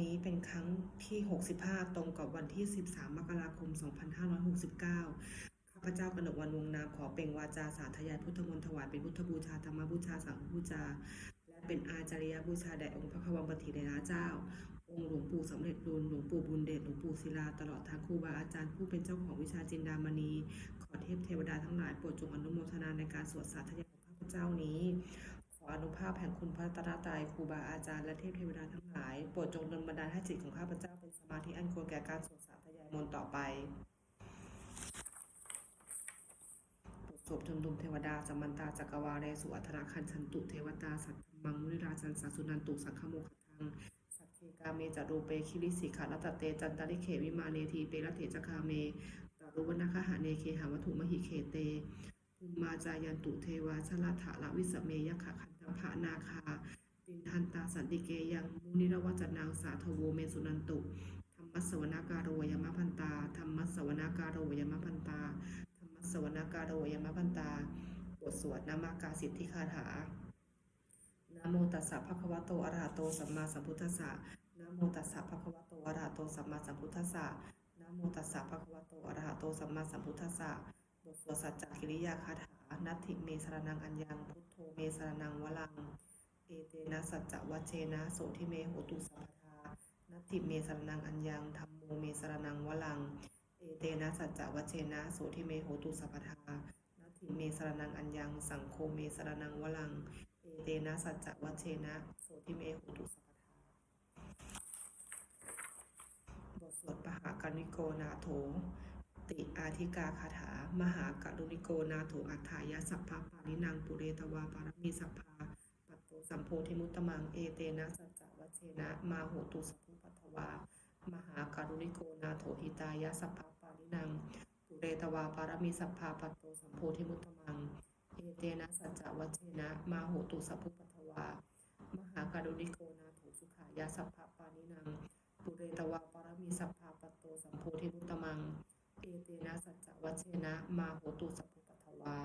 นี้เป็นครั้งที่ 65 ตรงกับวันที่ 13 มกราคม 2569ข้าพเจ้ากนกวันวงนามขอเป่งวาจาสาธยายพุทธมนต์ถวายเป็นพุทธบูชาธรรมบูชาสังฆบูชา และเป็นอาจาริยบูชาแด่องค์พระควังปฏิเดชเจ้า องค์หลวงปู่สำเร็จรุนหลวงปู่บุญเดชหลวงปู่ศิลาตลอดทางครูบาอาจารย์ผู้เป็นเจ้าของวิชาจินดามณี ขอเทพเทวดาทั้งหลายโปรดจงอนุโมทนาในการสวดสาธยายของข้าพเจ้านี้ อนุภาพแห่งคุณพระตรัตรัยครูบาอาจารย์และเทพเทวดาทั้งหลาย โปรดจงดลบันดาลให้จิตของข้าพเจ้าเป็นสมาธิอันควรแก่การสวดสาธยายมนต์ต่อไปบทสวดชุมนุมเทวดาสัมมันตาจักรวาเรสุอัตราคันชันตุเทวตาสัตมังมุนิราจันสัสุนันตุสังฆโมคทังสักเคกาเมจารูเปคิริสิขารัตเตจันตาริเขวิมาเนทีเปรเถจคาเมตารุวนาคหาเนเคหาวัตถุมหิเคเตภูมิมาจายันตุเทวาชลถาละวิสเมยขะคั ภานาคาตินทันตาสันติเกยังมุนิรวัจนางสาทโวเมสุนันตุธรรมสวนาการโรยมพันตาธรรมสวนาการโรยมพันตาธรรมสวนาการโรยมพันตาบทสวดนามากาสิทธิคาถานะโมตัสสะภะคะวะโตอะระหะโตสัมมาสัมพุทธัสสะนะโมตัสสะภะคะวะโตอะระหะโตสัมมาสัมพุทธัสสะนะโมตัสสะภะคะวะโตอะระหะโตสัมมาสัมพุทธัสสะบทสวดสัจจกิริยาคาถานัตถิเมสรนังอัญญัง พุทโธเมสรนังวลัง เอเตนะสัจจวัชเชนะโสทิเมโหตุสัพพทานัตถิเมสรนังอัญญังธัมโมเมสรนังวลัง เอเตนะสัจจวัชเชนะโสทิเมโหตุสัพพทานัตถิเมสรนังอัญญัง สังโฆเมสรนังวลัง เอเตนะสัจจวัชเชนะโสทิเมโหตุสัพพทาบทสวดปหากานิโกนาโถ ติอาธิกาคาถา มหากรุณิโกนาโถอัฏฐายะสัพพะปานินังปุเรตวาปารมีสัพพาปัตโตสัมโพธิมุตตมังเอเตนะสัจจวัชเชนะ มาโหตุสัพพุปัทวา มหากรุณิโกนาโถหิตายะสัพพะปานินังปุเรตวาปารมีสัพพาปัตโตสัมโพธิมุตตมัง เอเตนะสัจจวัชเชนะ มาโหตุสัพพุปัทวา มหาการุณิโกนาโถสุขายาสัพพะปานินังปุเรตวาปารมีสัพพาปัตโตสัมโพธิมุตตมัง เอเตนะสัจจวัชเชนะ มาโหตุสัพพุปัทวา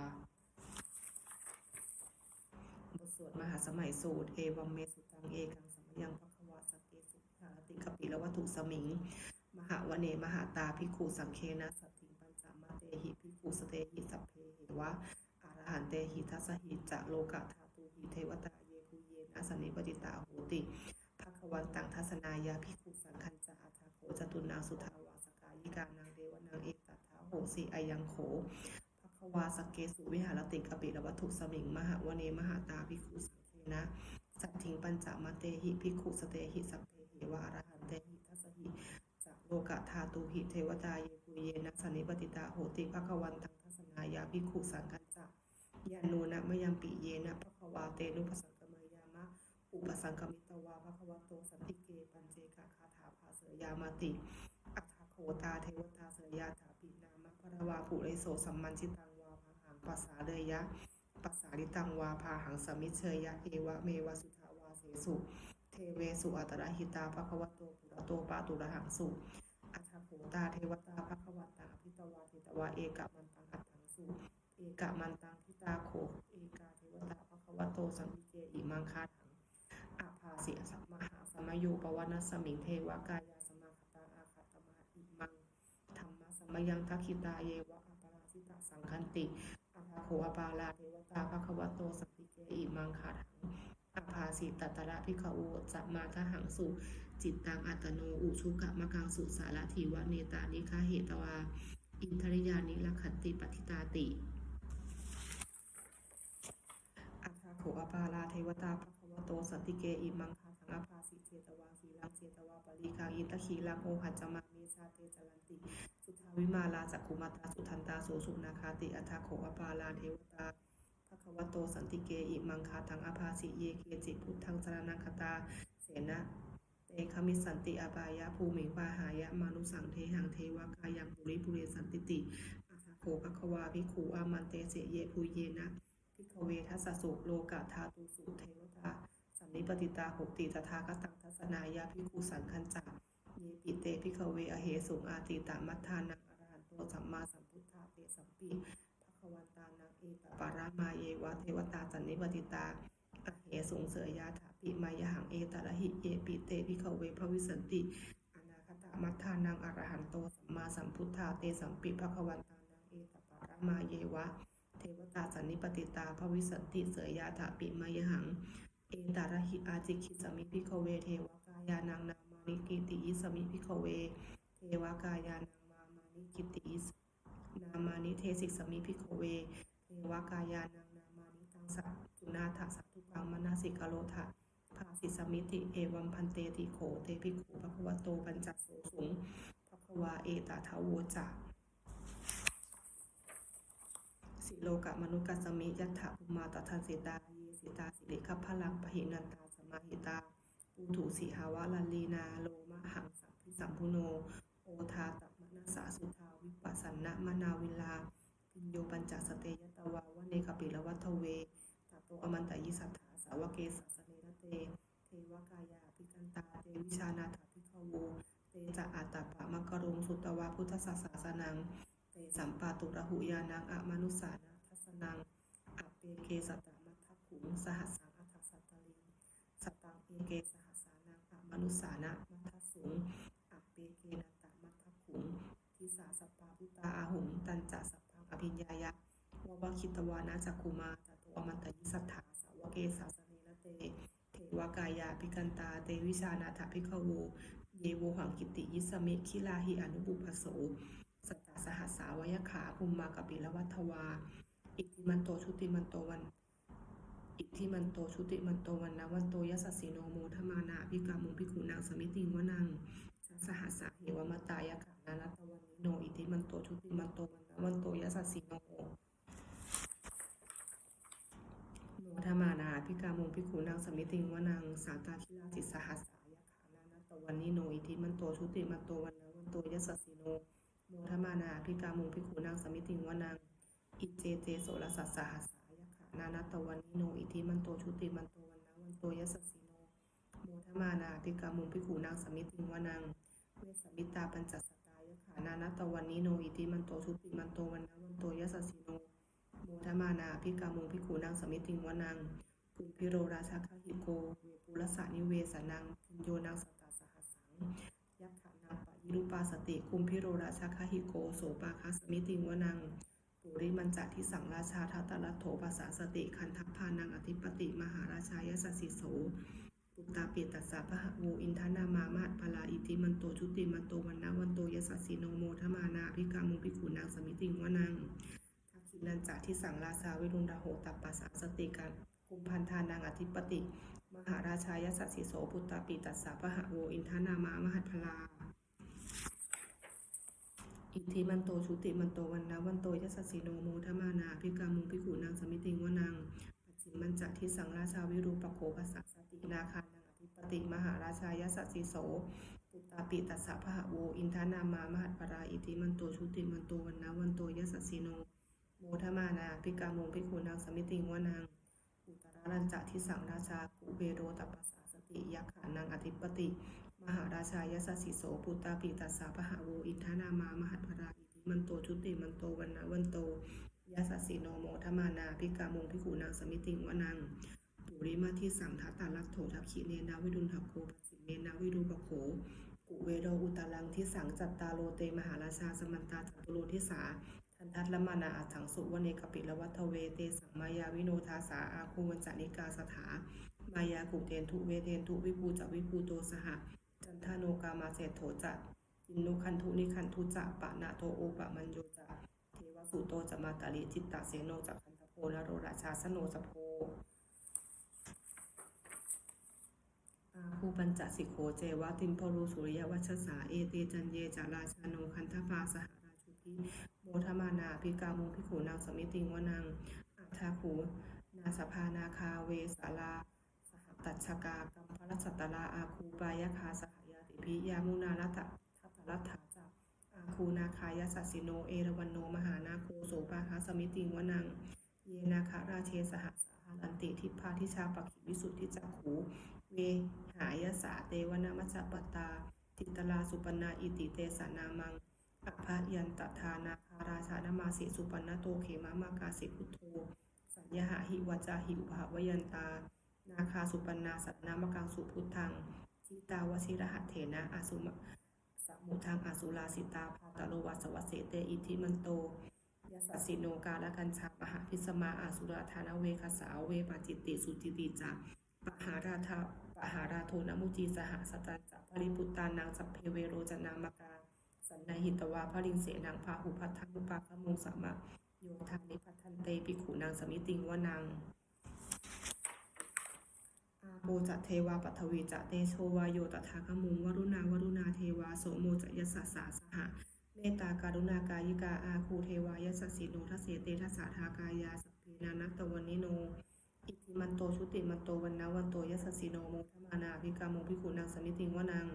บทสวดมหาสมัยสูตร เอวัมเมสุตังเอกังสมยังภควาสกเกสุหาติกปิละวัตถุสมิง มหาวเนมหาตาภิกขุสังเคนะสัตถิปัญจมาเตหิภิกขุสเตหิสัพเพหิวะอารหันเตหิทัสสหิจะโลกะธาตุหิเทวตาเยภูเยนะสนิปติตาโหติภควันตังทัศนายาภิกขุสังคัญจะอาทาโขจตุนางสุทาวาสกายิกานาง งเอกตัทธาโหสีอายังโขภควาสเกสุวิหารติกปิละวัตถุสมิง มหาวเนมหาตาภิกขุสังเคนะ สัตถิงปัญจมาเตหิภิกขุสเตหิสัพเพหิวะอรหันเตหิทัสหิจะโลกะธาตุหิเทวตาเยภูเยนะสนิปติตาโหติภควันตังทัศนายาภิกขุสังคัญจะยานูนะมยังปิเยนะภควาเตนุปสังกมยามะอุปสังกมิตวาภควโตสันติเกปัญเจกะคาถาภาเสยามาติ ตาเทวตาเสยยาถาปินามะพระวาภูเรโสสัมมันชิตังวาภาหังปัสสาเลยะปัสสาริตังวาภาหังสมิเชยยะเอวะเมวะสุทาวาเสสุ เทเวสุอัตระหิตาภควโตปุระโตปาตุระหังสุอัฏฐโคตาเทวตาภควตังอภิตวาเทตวาเอกะมันตังอัตถังสุเอกะมันตังทิตาโขเอกาเทวตาภควโตสัมพิเกอิมังคาถังอาภาเสียสัมมหาสมโยปวนัสสมิงเทวกายาอาคาตมาอิมังธรร มมยังทักขิตาเยวะอัปราชิตาสังคันติอาภาโขอปาลาเทวตาภควโตสัมพิเกอิมังคาถังอาภาสิตตระพิขโวจะมาทหังสุจิตตังอัตโนอุชุกะมะกังสุสารถีวะเนตานิคาเหตวา อินทริยานิลักขันติปฏิตาติอัฏฐโขอปาลาเทวตาภควโตสันติเกอิมังคาทังอภาสิเจตวาขีลังเจตวาปริคังอินทขีลังโอหัจจมาเมชาเตจลันติ วิมาลาจักขุมาตาสุทันตาโสสุนาคาติอัฏฐโขอปาลาเทวตาภควโตสันติเกอิมังคาทังอภาสิเยเคจิพุทธังสรนังคตาเสนะเตคมิสันติอบายะภูมิงปาหายะมานุสังเทหังเทวกายังปุริปุเรสันติติอัฏฐโขภควาภิกขุอามันเตเสเยภูเยนะพิกเวทัสสุโลกะธาตุสุเทวตาสันนิปติตาหกติตถาคตังทัศนายาภิกขุสังคัญจักเยปิเตพิกเวอเหสุงอาติตามัทธานัง โตสัมมาสัมพุทธาเตสัมปีภควันตานังเอตปารามาเยวะเทวตาสันนิปติตาอเหสุงเสยยาถาปิมายหังเอตระหิเยปิเตภิกขเวภวิสันติอนาคตมัทธานังอรหันโตสัมมาสัมพุทธาเตสัมปิภควันตานังเอตปะระมาเยวะ เทวตาสันนิปติตาภวิสันติเสยยาถาปิมายหัง เอตระหิอาจิคิสมิภิกขเวเทวกายานังนามานิกิติอิสมิภิกขเว เทวกายานัง นิกิติอิสนามานิเทสิกสมิภิกขเว เทวกายานังนามานิตังสัจจุนาถสัตทุกังมนาสิกโลทะภาสิสมิติเอวัมพันเตติโขเตภิกขุภควโตปัญจโสสุงภควาเอตทาโวจะสิโลกะมนุกัสสมิยัตถะอุมาตทันสิตาเยสิตาสิริคัพพลังปหินันตาสมาหิตาปูถุสีหาวะลันลีนาโลมะหังสัมพิสัมพุโน โอทาต นาสาสุทาวิปัสสนะมนาวิลาปิญโยปัญจสเตยตวาวเนกปิลวัทเวตัตโตอมันตยิสัทธาสาวเกสัสเนรเต เทวกายาภิกันตาเตวิชานาถาภิกขโวเตจะอาตาปะมะกะรงสุตวะพุทธศาสสนัง เตสัมปาตุระหุยานังอะมนุสานาทัสนังอเปเกสตามัทขุงสหัสสังอัฏสัตตลิงสตังเอเกสหัสสานังอะมนุสานะมัทสุงอเปเกนตตมัทขุงิสาสปปาพุตาอาหุงตันจะสัพพังอภิญญายะววคิตวานาจักคุมาตโตอมันตยิสัทธาสาวเกสาสเนระเต เทวกายาภิกันตา เตวิชานาถภิกขโว เยโวหังกิติยิสเมคิลาหิอนุบุพโสสตตาสหัสสาวยขาภุมมากปิลวัทวา อิทิมันโตชุติมันโตวัน อิทิมันโตชุติมันโตวันนะวันโตยัสสสิโนโมทมานาพิกามุพิขุนางสมิติงวนัง สหัสสะเหวมตายขานานัตวันนิโนอิทิมันโตชุติมันโตวันนะวันโตยัสสสิโนโมโมทมานาพิกามุพิขุนางสมิติงวนังสาตาคิลาติสหัสสายขานานัตวันนิโนอิทิมันโตชุติมันโตวันนะวันโตยัสสสิโนโมทมานาพิกามุพิขุนางสมิติงวนังอิเจเจโสรสัสสหัสสายะขานานัตวันนิโนอิทิมันโตชุติมันโตวันนะวันโตยัสสสิโนโมทมานาพิกามุงพิขุนางสมิติงวนัง เวสมิตาปัญจสตายะขานานัตตวันนิโนอิทิมันโตชุติมันโตวันนะวันโตยัสสสิโนโมทมานาพิกามุพิขุนางสมิติงวนังปุณพิโรราชาคหิโกเวปุรสานิเวสนังพิญโยนางสตาสหัสังยักขานังปะยิรุปาสติคุมพิโรราชาคหิโกโสปาคาสมิติงวนังปุริมันจะทิสังราชาทัตตลัทโถภาษาสติคันทัพพานังอธิปติมหาราชายสสสิโส ปุตตาเปียตัสสะพะหะโวอินทนามามาตพลาอิติมันโตชุติมันโตวันนะวันโตยสัสสิโนโมทมานาภิกามุภิกขุนางสมิติงวนังทักขินันจะทิสังราชาวิรุณดาโหตัปปัสสะสติกันกุมพันธานังอธิปติ มหาราชายสัสสิโสปุตตาปีตัสสะพะหะโวอินทนามามหัตพลาอิทธิมันโตชุติมันโตวันนะวันโตยัสสสิโนโมทมานาพิกามุงพิขุนางสมิติงวนังิมันจะทิสังราชาวิรูปโคภาษาสตินาคานังอธิปติมหาราชายสสสิโสปุตตาปิตัสสะพะหะโวอินทนามามหัตปราอิทิมันโตชุติมันโตวันนะวันโตยัสสสิโนโมทมานาพิกามงพิขุนางสมิติงวานังอุตรารัญจะทิสังราชากุเบโรตัปปัสสาสติยักขานังอธิปติ มหาราชายสสสิโสปุตตาปิตัสสะพะหะโวอินทนามามหัตพราอิทิมันโตชุติมันโตวันนะวันโต ยสสสิโนโมทมานาพิกามุงพิขุนางสมิติงวนังปุริมาทิสังทัตตาลักโถทักขิเนนาวิดุลทโกปสิเมนาวิรูปโขกุเวโรอุตาลังทิสังจัตตาโลเตมหาราชาสมันตาจัตุโลทิสาทันทัตละมานาอัฏฐังสุวเนกปิละวัทเวเตสังมายาวิโนทาสาอาคูวันจานิกาสถามายากุเทนทุเวเทนทุวิภูจวิภูโตสหจันทาโนกามาเศษโถจะจินนุคันทุนิคันทุจะปะนะโทโอปะมันโยจะเทว สุโตจะมาตาลิจิตตะเสโนจะคันทโพนโรราชาสโนสโพอาคูปัญจสิโขเจวะติมพรูสุริยวัชสาเอเตจันเยจาราชาโนคันทภาสหราชุพิโมทมานาพิกามุพิขูนางสมิติงวนังอัฏฐาขูนาสภานาคาเวสาลาสหตัชกากัมพรัสสตลาอาคูปายคาสหายาติพิยามุนารัตทัตรัตถาจักอา คูนาคายสัสสิโน เอราวันโน มหานาโคโสปาคาสมิติงวนัง เยนาคาราเชสหสาหารันติทิพาทิชาปกิวิสุทธิจักขูเวหายสาเตวนามัจปตา ติตลาสุปนาอิติเตสนามังอัพพยันตทานาคาราชานามาสิสุปนนโตเขมามากาสิพุทโธ สัญญาหาหิวจาหิอุภาวยันตา นาคาสุปนาสัตนามกังสุพุทธังทิตาวชิรหัตเถนะอาสุมะ สมุทังอาสุลาสิตาภาตโลวัสวเสเตอิทิมันโตยสสสิโนกาละกัญชามหาพิสมาอาสุราธานเวคสาวเวปาจิตติสุจิติจักปหาราธาปหาราโทนมุจีสหสตันจักปริพุตตานังสัพเพเวโรจนามกาสันนหิตวาพริงเสนังพาหุพัทธังุปาคมุงสามะโยธานิพัทันเตปิขุนางสมิติงวนัง ปจะเทวาปัทวีจะเตโชวาโยตถาคมุงวรุณาวรุณาเทวาโสโมจะยสสสาสหะเมตตาการุณากายิกาอาคูเทวายสสสิโนทัสเสเตทัสสาทากายาสัพเพนานัตตวันนิโน อิทิมันโตชุติมันโตวันนาวันโตยัสสสิโนโมทมานาภิกาโมภิขุนางสมิติงวนัง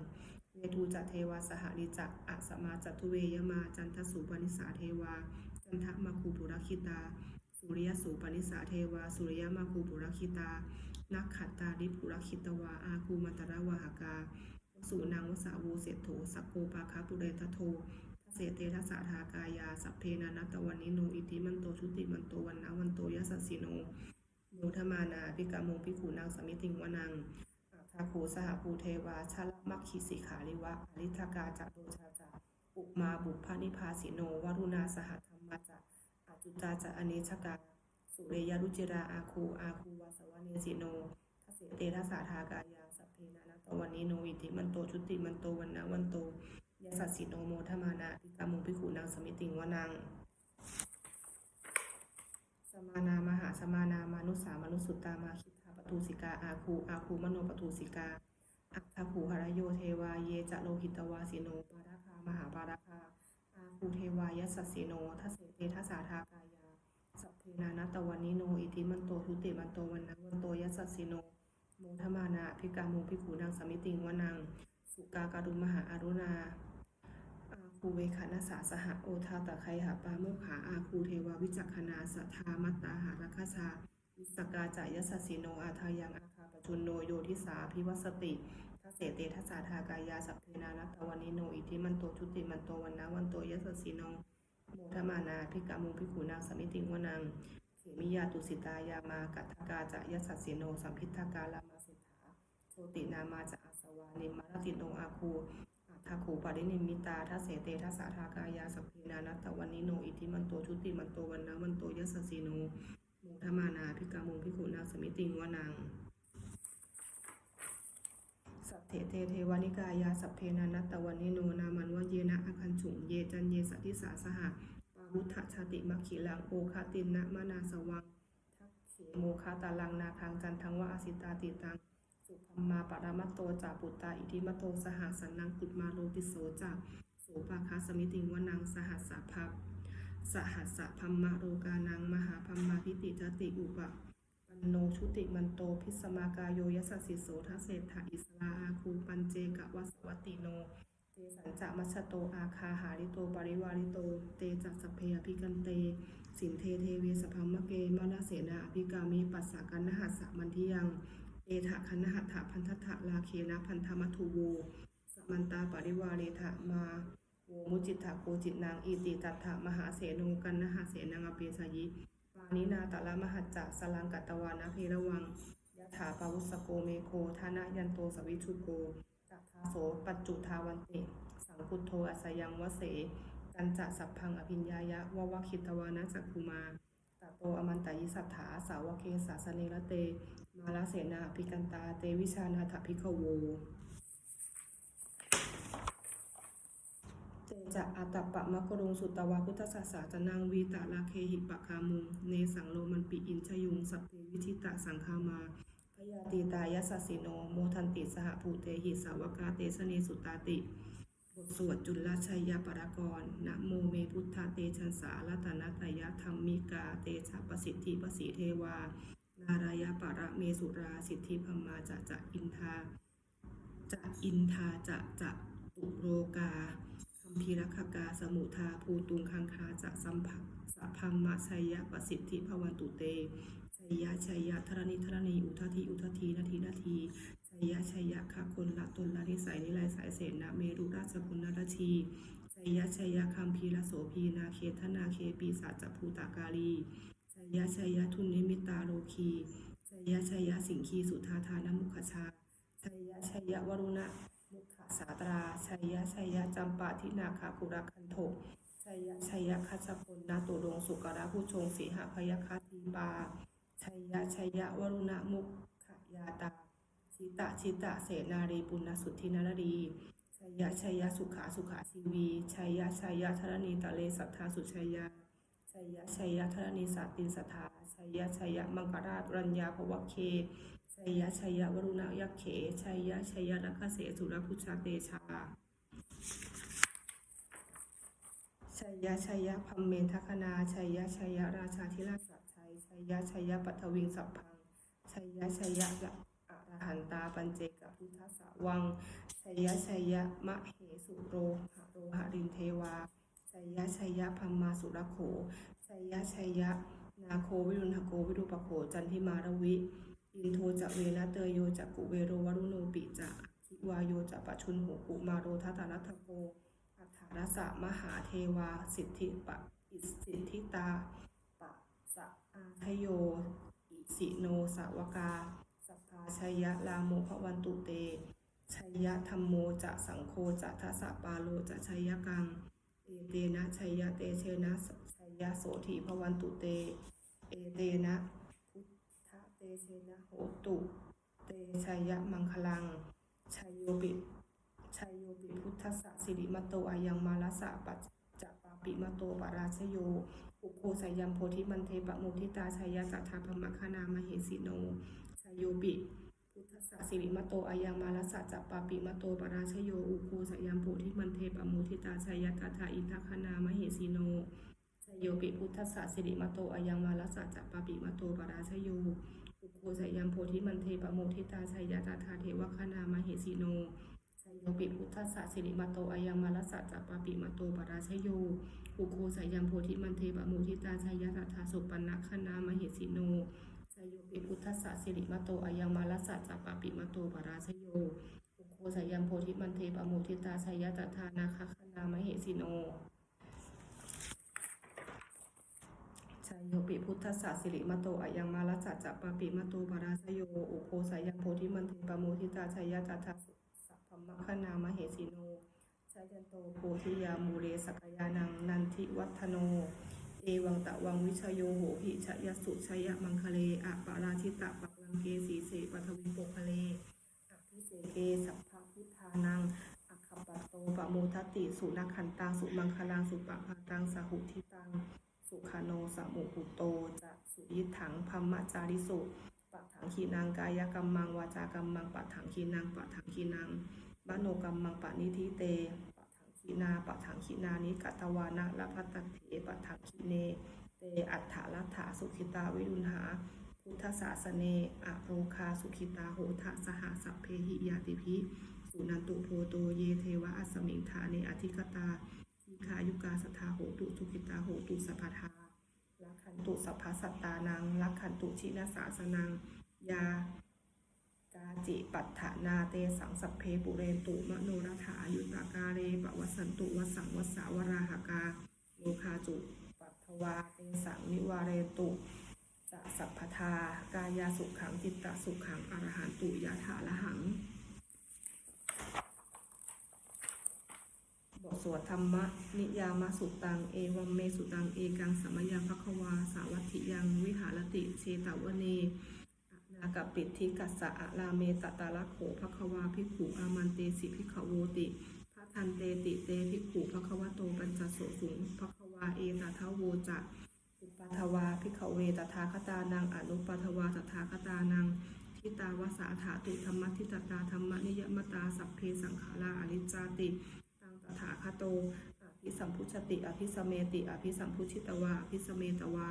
เวทูจัตเทวาสหริจักอะสมาจัตุเวยมาจันทสุปนิสาเทวา จันทมาคูปุรคิตา สุริยสูปนิสาเทวา สุริยมาคูปุรคิตา นักขัตตาริปุรคิตวาอาคูมัตระวาหากาสุนางวสาวูเสโถสักโกปาคาปุเรทโททเสเตทัสสาทากายาสัพเพนานัตวันนิโนอิติมันโตชุติมันโตวันนาวันโตยัสสสิโนโมทมานาภิกาโมภิขุนางสมิติงวนังอาคาโคสหภูเทวาชาลมัคคิสิขาริวะอริทกาจะโดชาจะอุมาบุพพานิพาสิโนวรุณาสหธรรมาจะอจุตาจะอเนชกา สุเรยรุจิราอาคูอาคูวาสวเนสิโนทเสเตทัสสาทากายาสัพเพนานาตวันนิโนอิติมันโตชุติมันโตวันนาวันโตยสัสสิโนโมทมานาภิกาโมภิขุนางสมิติงวนังสมานามหาสมานามานุสามนุสุตตามาคิทาปตูสิกาอาคูอาคูมโนปตูสิกาอัคทภูหรโยเทวาเยจะโลหิตวาสิโนปาราคามหาปาราคาอาคูเทวายัสสสิโนทัสเสเตทัสสาทากายาสัพเพนานัตตวันนิโน อิติมันโตทุติมันโตวันนังวันโตยัสสสิโนโมทมานาภิกาโมภิกขุนางสมิติงวนัง สุกาการุมหาอารุณาอาคูเวคณสาสหโอทาตะไคหาปาโมขาอาคูเทวาวิจักขณาสัทธามัตตาหาราคาชาวิสกาจายสสสิโนอาทายังอาคาปจุนโนโยทิสาพิวัสติทเสเตทัสสาทากายาสัพเพนานัตวันนิโน อิทิมันโตชุติมันโตวันนาวันโตยสสสิโน โมทมานาภิกามุงภิกุนางสมิติงวนังเขมิยาตุสิตายามากัตถกาจะยสัสสิโนสัมพิทากาลามาสิทธาโชตินามาจะอาสวานิมารติโนอาคูอาทาคูปารินิมิตาทัสเสเตทัสสาทากายาสัพเพนานัตตวันนิโนอิทิมันโตชุติมันโตวันนาวันโตยสัสสิโนโมทมานาภิกามุงภิกุนางสมิติงวนัง เทเทเทวานิกายาสัพเพนานัตตวันนิโนนามันวเยนะอาคันฉุงเยจันเยสติสาสหะปาวุฒชาติมัคคิลังโอคาตินนะมานาสวังทักเขโมคาตาลังนาคังจันทังวะอาสิตาติตังสุพมมาปรมัตโตจาปุตตาอิทิมัตโตสหสันนังกุตมาโลติโสจาโสปาคาสมิติงวนังสหัสสะพับสหัสสะพัมมะโรกานังมหาพัมมาพิติจติอุปะ โนชุติมันโตพิสมากายโยยัสสิโสทัสเศรษฐาอิสลาอาคูปัญเจกะวัสวัติโน เตสัญจะมัชโตอาคาหาริโตปริวาริโต เตจักสเพอภิกันเต สินเทเทเวสพัมมะเกมานาเสนาอภิกามิปัสสะกันนหัสสะมันทิยัง เอถะคันหัตถะพันธะลาเคนะพันธมัทุโวสมันตาปริวาเรถะมาโวมุจิตถะโกจิตนางอิติตัตถะมหาเสนุกันนหาเสนังอเปสยิ นินาตะละมหัจจะสลังกัตวานะเพระวังยะถาปาวุสโกเมโคทานะยันโตสวิชุโกจัตถาโสปัจจุทาวันเตสังคุตโทอัสยังวเสกันจะสัพพังอภิญญายะววคิตวานะจักคุมาตโตอมันตยิสัทธาสาวเคสาสเนระเต มาลาเสนาภิกันตาเตวิชานาถภิกขโว เต จะอาตัปปะมะกรุงสุตตวาพุทธศาสาจนังวีตาลาเคหิปะคามุง เนสังโลมันปิอินชยุง สัพเพวิชิตะสังคามาพยาตีตายสสสิโน โมทันติสหภูเตหิสาวกาเตสเนสุตตาติ บทสวดจุลชัยยปรากรนะโมเมพุทธาเตชันสารัตนตยธรรมิกาเตชะประสิทธิประสีเทวา นารายปะระเมสุราสิทธิพมมาจะจะอินทาจะอินทาจะจะตุโรกา มพีรคกาสมุทาภูตุงคังคาจะสัมภะสัพพัมมะชัยยะประสิทธิภวันตุเตชัยยะชัยยะธรณิธรณีอุทธีอุทธีนาทีนาทีชัยยะชัยยะคาคนละตนละนิสัยนิไลสายเสนาเมรุราชกุณราชีชัยยะชัยยะคัมพีรโสพีนาเคทนาเคปีศาจภูตากาลีชัยยะชัยยะทุนนิมิตาโลคีชัยยะชัยยะสิงคีสุธาทานมุขชาชัยยะชัยยะวรุณะ สาตราชัยยะชัยยะจำปาทินาคาคุรคันโทชัยยะชัยยะคัชพลนาตุรงสุกราผู้ชงสีหพยคาทีปาชัยยะชัยยะวรุณะมุขยาตาชิตะชิตะเสนารีปุณสุทธินรดีชัยยะชัยยะสุขาสุขาชีวีชัยยะชัยยะธรณีตะเลสัทธาสุชัยยะชัยยะชัยยะธรณีสัตตินสถาชัยยะชัยยะมังคราชรัญญาภวเค ชัยยะชัยยะวรุณยักเขชัยยะชัยยะลักเสสุรพุชาเตชาชัยยะชัยยะพัมเมนทคนาชัยยะชัยยะราชาธิราชสัชัยชัยยะชัยยะปัทวิงสัพพังชัยยะชัยยะละอรหันตาปัญเจกพุทธสาวังชัยยะชัยยะมะเหสุโรหะโรหะรินเทวาชัยยะชัยยะพัมมาสุรโขชัยยะชัยยะนาโควิรุณหโกวิรุปโขจันทิมารวิ อินโทจะเวนะเตยโยจะกุเวโรวรุโนปิจะคิวาโยจะปะชุนหูกุมาโรทัตารัตโกอัฏฐารสะมหาเทวา สิทธิปะอิสิทธิตาปะสะอาทโย อิสิโนสาวกาสัพพาชัยยะลาโมภวันตุเตชัยยะธรรมโมจะสังโฆจะทัสะปาโลจะชัยยะกัง เอเตนะชัยยะเตเชนะชัยยะโสถีภวันตุเต เอเตนะ เตเชนะโหตุ เตชัยะมังคลัง ชัยโยปิชัยโยปิพุทธสสะสิริมโตอายังมาลสะปัจจปาปิมโตปราชโย อุโคสยัมโพธิมันเทปะโมทิตาชัยยะจัตถาพมคานามเหสีโนชยโยปิพุทธสสิริมโตอายังมาลสัจจปาปิมโตปราชโยอุโคสยามโพธิมันเทปะโมทิตาชัยยตถาอินทคณามเหสีโนชยโยปิพุทธสสิริมโตอายังมาลสัจจปาปิมโตปราชโย อุโคสยามโพธิมันเทปโมทิตาชัยยตถาเทวคณามเหสีโนชยโยปิพุทธสสิริมโตอายังมาลสัจจปาปิมโตปราชโย อุโคสยามโพธิมันเทปโมทิตาชัยยตถาสุปันนคณามเหสีโนชยโยปิพุทธสสิริมโตอายังมาลสัจจปาปิมโตปราชโย อุโคสยัมโพธิมันเทปโมทิตาชัยยตถานาคคณามเหสิโนชย โยปิพุทธสสิริมโตอายังมาลสัจจปาปิมโตปราชโยอุโคสายัมโพธิมันเทปโมทิตาชัยยตถาสัพพมคณามเหสิโนชยันโตโพธิยามูเรสกยานังนันทิวัฒโน เอวังตะวังวิชโยโหหิชยสุชยมังคะเลอะปะราชิตะปักลังเกสีเสปทวิโปคะเลอะพิเศเกสัพพะพุทธานังอัคคปโตปะโมทตติสุนักขันตังสุมังคลังสุปะพาตังสหุทิตัง สุขโนสมุหุโตจะสุยิถังพัมมจาริสุปะถังขีนังกายกรรมังวาจากรรมังปะถังขีนังปะถังขีนังมโนกรรมังปะนิธิเตปะถังขีนาปะถังขีนานิกัตตวานะละพัตเถปะถังขีเน เตอัฏฐาลัฏฐาสุขิตาวิรุณหา พุทธศาสเนอโรคาสุขิตาโหทะสหสัพเพหิยาติภิสุนันตุโพโตเยเทวะอัสมิงธาเนอธิคตา คายุกาสทาโหตุสุขิตาโหตุสัพพทาลักขันตุสัพพสัตตานังลักขันตุชินาสาสนัง ยากาจิปัฏฐานาเตสังสัพเพปุเรนตุมโนรถายุตากาเรปวัสันตุวสังวสาวราหากาโลคาจุปัทวาเตสังนิวาเรตุจะสัพพทากายาสุขังจิตตสุขังอรหันตุยาถาละหัง บท สวดธรรมะนิยามสุตัง เอวัมเมสุตัง เอกังสัมยังภควา สาวัตถิยังวิหารติเชตวเนนากับปิดทิกัสสะอะลาเมตตาละโขภควาภิกขุอามันเตสิภิกขโวติพระทันเตติเตภิกขุภควโตปัญจโสสุงภควาเอตทาโวจะอุปัทวาพิขเวตถาคตานังอนุปัทวาตถาคตานังทิตาวสาถาตุธรรมทิตตาธรรมนิยมตาสัพเพสังขาราอนิจาติ ถาคโตอภิสัมพุชติ อภิสเมติ อภิสัมพุชิตวาอภิสเมตวา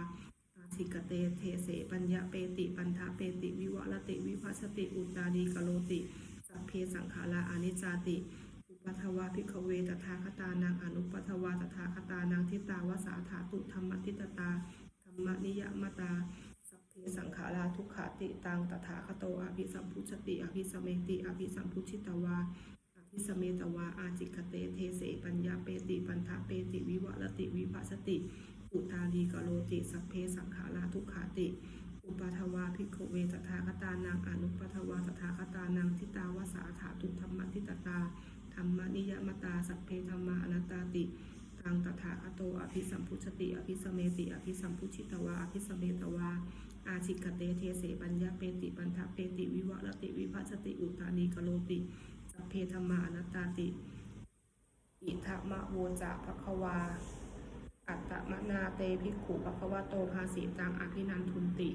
อาทิกเตเทเสปัญญาเปติ ปันทาเปติ วิวัลติ วิภัสติ อุตาดีกโลติ สัพเพสังขาราอนิจจาติอุปัทวาพิกเวตถาคตานังอนุปัทวาตถาคตานังทิตาวสาถาตุธรรมทิตตาธรรมนิยมตาสัพเพสังขาราทุกขาติตังตถาคโตอภิสัมพุชติ อภิสเมติ อภิสัมพุชิตวา อภิสเมตวาอาจิกเตเทเสปัญญาเปติปันทาเปติวิวัลติวิปัสสติอุตาลีกโลติสัพเพสังขาราทุขาติ อุปาทวาภิกขเวตถาคตานังอนุปาทวาตถาคตานังทิตาวาสาถาตุธรรมทิตตาธรรมนิยมตาสัพเพธรรมานัตตาติตังตถาคโตอภิสัมพุชติ อภิสเมติ อภิสัมพุชิตวา อภิสเมตวา อาชิกเตเทเสปัญญาเปติปันทะเปติวิวะรติวิภัสสติอุตานีกโลติ เพธรรมานัตตาติ อิทะมะโวจะภควา อัตตมนาเตภิกขุภควโตภาสีตังอภินันทุนติ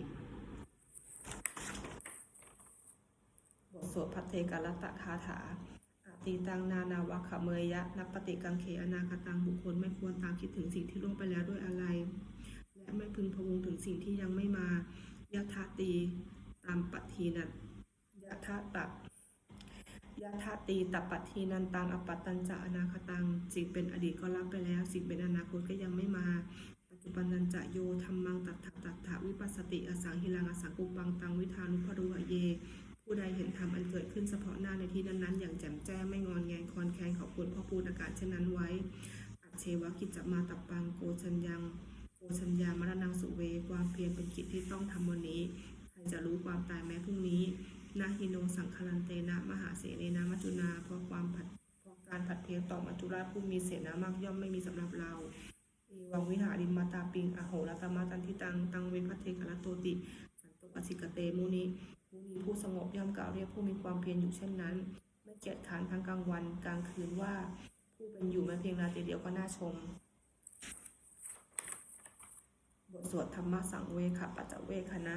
บทสวดพัทเทกรัตตคาถาอตีตังนานาวัคขเมยะนับปฏิกังเขอนาคตังบุคคลไม่ควรตามคิดถึงสิ่งที่ล่วงไปแล้วด้วยอะไร และไม่พึงพวงถึงสิ่งที่ยังไม่มายะทาตีตามปัทีนันยะทาตั ยทาตีตปปัทีนันตังอปัตตัญจะอนาคตังสิ่งเป็นอดีตก็รับไปแล้ว สิ่งเป็นอนาคตก็ยังไม่มาปัจจุบันนันจะโยธรรมังตัตถตัตถะวิปัสสติอสังหิลังอสังกุปังตังวิธานุภรุหะเย ผู้ใดเห็นธรรมอันเกิดขึ้นเฉพาะหน้าในที่นั้นๆ อย่างแจ่มแจ้งไม่งอนแงคอนแคนขอบคุณพ่อพูดอากาศเช่นนั้นไว้อัจเชวะกิจจะมาตับปังโกชัญยังโกชัญญามรณังสุเวความเพียรเป็นกิจที่ต้องทำวันนี้ใครจะรู้ความตายแม้พรุ่ง นาฮิโนสังคลันเตนะมหาเสเนนะมัจจุนาเพราะความผัดเพราะการผัดเพียรต่อมัจจุราชผู้มีเสนามากย่อมไม่มีสำหรับเราเอวังวิหาริมมาตาปิงอโหรตมาตันทิตังตังเวพัทเทกะละโตติ สันตุอสิกเตมุนิมุนีผู้สงบย่อมกล่าวเรียกผู้มีความเพียรอยู่เช่นนั้น ไม่เกียจขานทั้งกลางวันกลางคืนว่า ผู้เป็นอยู่แม้เพียงนาทีเดียวก็น่าชมบทสวดธรรมสังเวคปัจจเวคณะ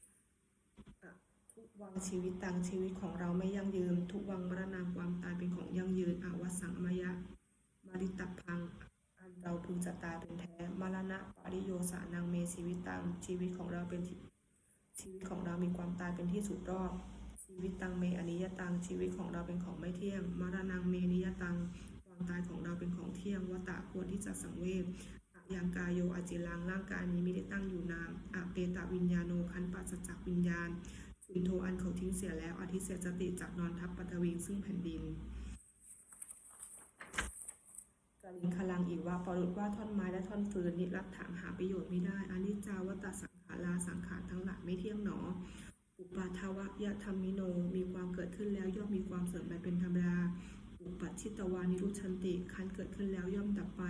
วังชีวิตตังชีวิตของเราไม่ยั่งยืน ทุกวังมรณะความตายเป็นของยั่งยืนอาวสังอมยะ มาริตพัง อันเราพึงจะตายเป็นแท้มรณะปาริโยสานังเมชีวิตตังชีวิตของเราเป็นชีวิตของเรามีความตายเป็นที่สุดรอบชีวิตตังเมอนิยตังชีวิตของเราเป็นของไม่เที่ยง มรณังเมนิยตังความตายของเราเป็นของเที่ยงวตะควรที่จะสังเวชยังกายโยอจิลังร่างกายนี้ไม่ได้ตั้งอยู่นานอะเปตะวิญญาโนคันปัสจักวิญญาณ สุนโทอันเขาทิ้งเสียแล้วอาทิเสียสติจากนอนทับปัทวีซึ่งแผ่นดินกลิงคลังอีกว่าปรุษว่าท่อนไม้และท่อนฟืนนิรับถางหาประโยชน์ไม่ได้อนิจจาวตตสังขาราสังขารทั้งหลายไม่เที่ยงหนอ อุปาทวะยะธรรมิโน มีความเกิดขึ้นแล้วย่อมมีความเสื่อมไปเป็นธรรมดา อุปัชชิตวานิรุชันติคันเกิดขึ้นแล้วย่อมดับไป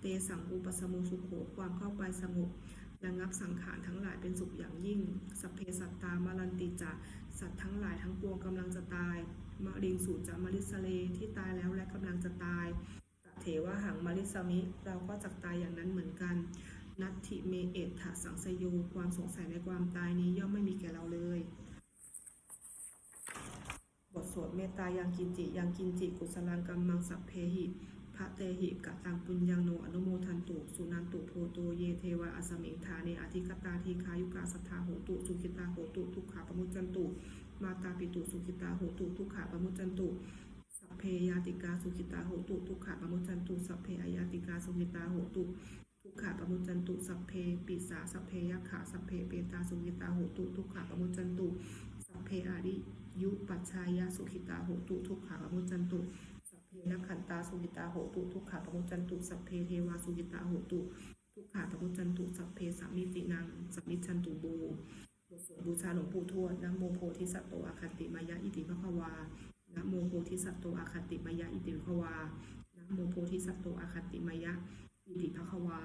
เตสังอุปสมุสุโขความเข้าไปสงบ ระงับสังขารทั้งหลายเป็นสุขอย่างยิ่ง สัพเพสัตตามารันติจะสัตว์ทั้งหลายทั้งปวงกำลังจะตายมะริงสูจะมาริสเลที่ตายแล้วและกำลังจะตายตเถวะหังมาริสมิ เราก็จะตายอย่างนั้นเหมือนกัน นัตถิเมเอตถะสังสโยความสงสัยในความตายนี้ย่อมไม่มีแก่เราเลย บทสวดเมตตายังกินจิยังกินจิกุศลังกัมมังสัพเพหิะเตหิกะตังปุญญังโนอนุโมทันตุสุนันตุโพโตเยเทวะอสมิงธาเนอธิกตาทีคายุกาสัทธาโหตุสุขิตาโหตุทุกขาปมุจจันตุ มาตาปิตุสุขิตาโหตุทุกขาปมุจจันตุสัพเพยาติกาสุขิตาโหตุทุกขาปมุจจันตุสัพเพอยาติกาสุขิตาโหตุทุกขาปมุจจันตุสัพเพปิสาสัพเพยักขาสัพเพเปตาสุขิตาโหตุทุกขาปมุจจันตุสัพเพอาริยุปัชชายาสุขิตาโหตุทุกขาปมุจจันตุ นักขันตาสุขิตาโหตุทุกขาปมุจจันตุสัพเพเทวาสุขิตาโหตุทุกขาปมุจจันตุสัพเพสามิตินังสัมมิชันตุโบบทสวดบูชาหลวงปู่ทวดนะโมโพธิสัตว์โตอาคันติมายะอิติภควานะโมโพธิสัตว์โตอาคันติมายะอิติภควานะโมโพธิสัตว์โตอาคันติมายะอิติภควา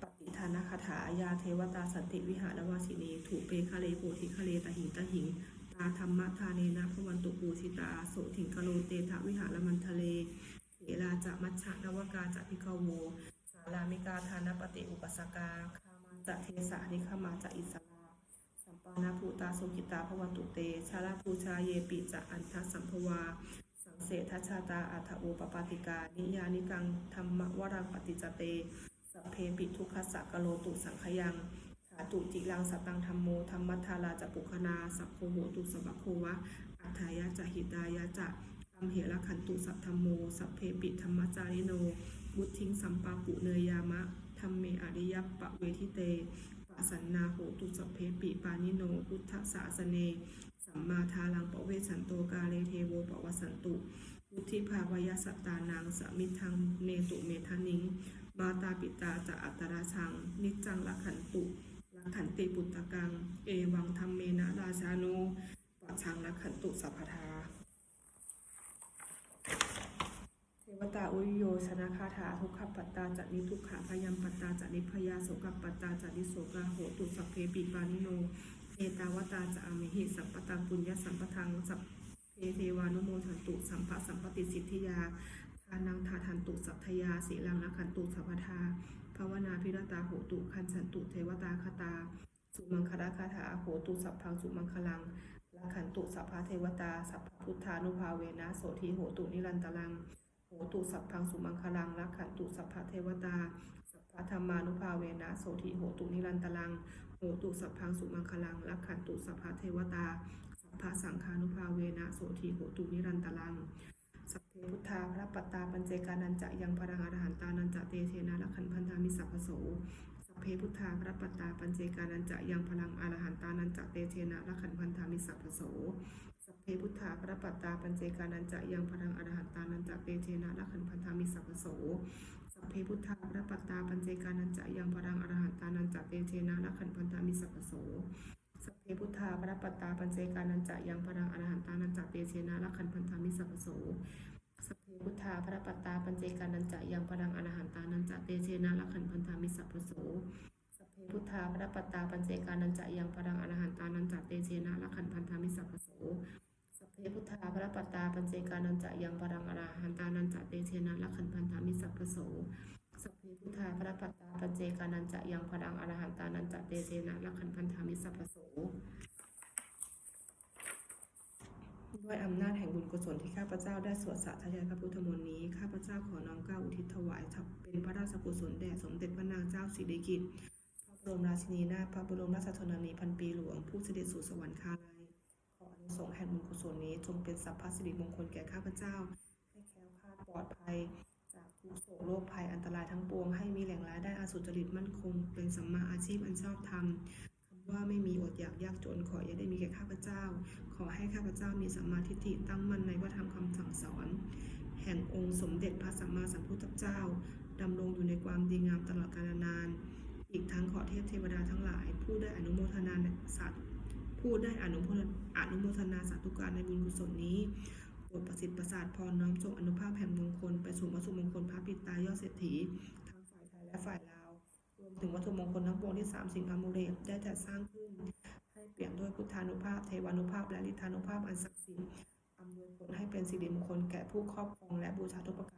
ปฏิทานคาถายาเทวตาสันติวิหารวาสินีถูเปคะเลโพธิคะเลตหิงตหิงาธรรมทาเนนะพวันตุปูชิตาโสถิงกะโลเตทะวิหารมันทะเลเถราจะมัชชะนวกาจะพิกโว สารามิกาทานปฏิอุปสกาคามาจะเทสานิคมาจะอิสลาสัมปานาภูตาสุกิตาพวันตุเต ชาลาภูชาเยปิจะอันทสัมภวา สังเสทชาตาอัฏฐโอปปาติกา นิยานิกังธรรมวรังปฏิจเตสัพเพปิทุกขสะกะโลตุสังขยัง ตุจิรังสตังธรรมโมธรรมัทธาราจะปุคณาสัพโคโหตุสบะโควะอัฏฐายะจะหิตายะจะตัมเหระขันตุสัพธรรมโมสัพเพปิธรรมจาริโนวุทิงสัมปาปุเนยยามะธรรมเมอริยปะเวทิเตปะสันนาโหตุสัพเพปิปานิโนพุทธสาสเน สัมมาทาลังปะเวสันโตกาเลเทโวปะวสันตุวุธิภาวายสัตตานังสมิทังเนตุเมทานิง มาตาปิตาจะอัตราชัง นิจจังละขันตุ ขันติปุตตะกัง เอวังธรรมเมนะราชาโนปัจฉังละขันตุสัพพทา เทวตาอุโยชนะคาถาทุกขปัตตาจะนิทุกขาพยัมปัตตาจะนิพยาโสกปัตตาจะนิโสกาโหตุสัพเพปิปานิโนเอตาวตาจะอมิหิสัพปตังปุญญสัมปทังสัพเพเทวานุโมทันตุสัมภะสัมปติสิทธิยาทานังทาทันตุสัพทยาสีลังละขันตุสัพพทา ภาวนาพิรตาโหตุคันสันตุเทวตาคตา สุมังคลาคาถาโหตุสัพพังสุมังคลังละขันตุสัพพะเทวตา สัพพะพุทธานุภาเวนะโสทีโหตุนิรันตลัง โหตุสัพพังสุมังคลังละขันตุสัพพะเทวตา สัพพะธรรมานุภาเวนะโสทีโหตุนิรันตลัง โหตุสัพพังสุมังคลังละขันตุสัพพะเทวตา สัพพะสังฆานุภาเวนะโสทีโหตุนิรันตลัง สัพเพพุทธาพระปัตตาปัญเจกานันจะยังพรังอรหันตานันจะเตเทนะละขันพันธามิสัพพโสสัพเพพุทธาพระปัตตาปัญเจกานันจะยังพลังอรหันตานันจะเตเทนะละขันพันธามิสัพพโสสัพเพพุทธาพระปัตตาปัญเจกานันจะยังพลังอรหันตานันจะเตเทนะละขันพันธามิสัพพโสสัพเพพุทธาพระปัตตาปัญเจกานันจะยังพลังอรหันตานันจะเตเทนะละขันพันธามิสัพพโส สัพเพพุทธาพระปัตตาปัญเจกานันจะยังพลังอรหันตานันจะเตเทนะละขันพันธามิสัพโสสัพเพพุทธาพระปัตตาปัญเจกานันจะยังพลังอรหันตานันจะเตเชนะละขันพันธามิสัพโสสัพเพพุทธาพระปัตตาปัญเจกานันจะยังพลังอรหันตานันจะเตเชนะละขันพันธามิสัพโสสัพเพพุทธาพระปัตตาปัญเจกานันจะยังพลังอรหันตานันจะเตเชนะละขันพันธามิสัพพโส สัพเพพุทธาพระปัตตาปัญเจกานันจะยังพลังอรหันตานันจะเตเชนะละขันพันธามิสัพพโสด้วยอำนาจแห่งบุญกุศลที่ข้าพเจ้าได้สวดสาธยายพระพุทธมนต์นี้ ข้าพเจ้าขอน้อมเก้าอุทิศถวายเป็นพระราชกุศลแด่สมเด็จพระนางเจ้าสิริกิติ์พระบรมราชินีนาถพระบรมราชชนนีพันปีหลวงผู้เสด็จสู่สวรรคาลัยขออนุสงส์แห่งบุญกุศลนี้จงเป็นสัพพสิริมงคลแก่ข้าพเจ้าให้แคล้วคลาดปลอดภัย โศกโรคภัยอันตรายทั้งปวง ให้มีแหล่งรายได้อาสุจริตมั่นคง เป็นสัมมาอาชีพอันชอบธรรมคำว่าไม่มีอดอยากยากจนขออย่าได้มีแก่ข้าพเจ้า ขอให้ข้าพเจ้ามีสัมมาทิฏฐิตั้งมั่นในพระธรรมคำสั่งสอน แห่งองค์สมเด็จพระสัมมาสัมพุทธเจ้าดำรงอยู่ในความดีงามตลอดกาลนาน อีกทั้งขอเทพเทวดาทั้งหลาย ผู้ได้อนุโมทนาสัตว์ผู้ได้อนุโมทนาสาธุการในบุญกุศลนี้ ปวดประสิทธิ์ประสาทพรน้อมส่งอนุภาพแห่งมงคลไปสู่วัตถุมงคลพระปิตายอดเศรษฐีทั้งฝ่ายไทยและฝ่ายลาวรวมถึงวัตถุมงคลทั้งปวงที่สามสิ่งอมูเลตได้จัดสร้างขึ้น ให้เปลี่ยนด้วยพุทธานุภาพเทวานุภาพและฤทธานุภาพอันศักดิ์สิทธิ์อำนวยผลให้เป็นสิริมงคลแก่ผู้ครอบครองและบูชาทุกประการ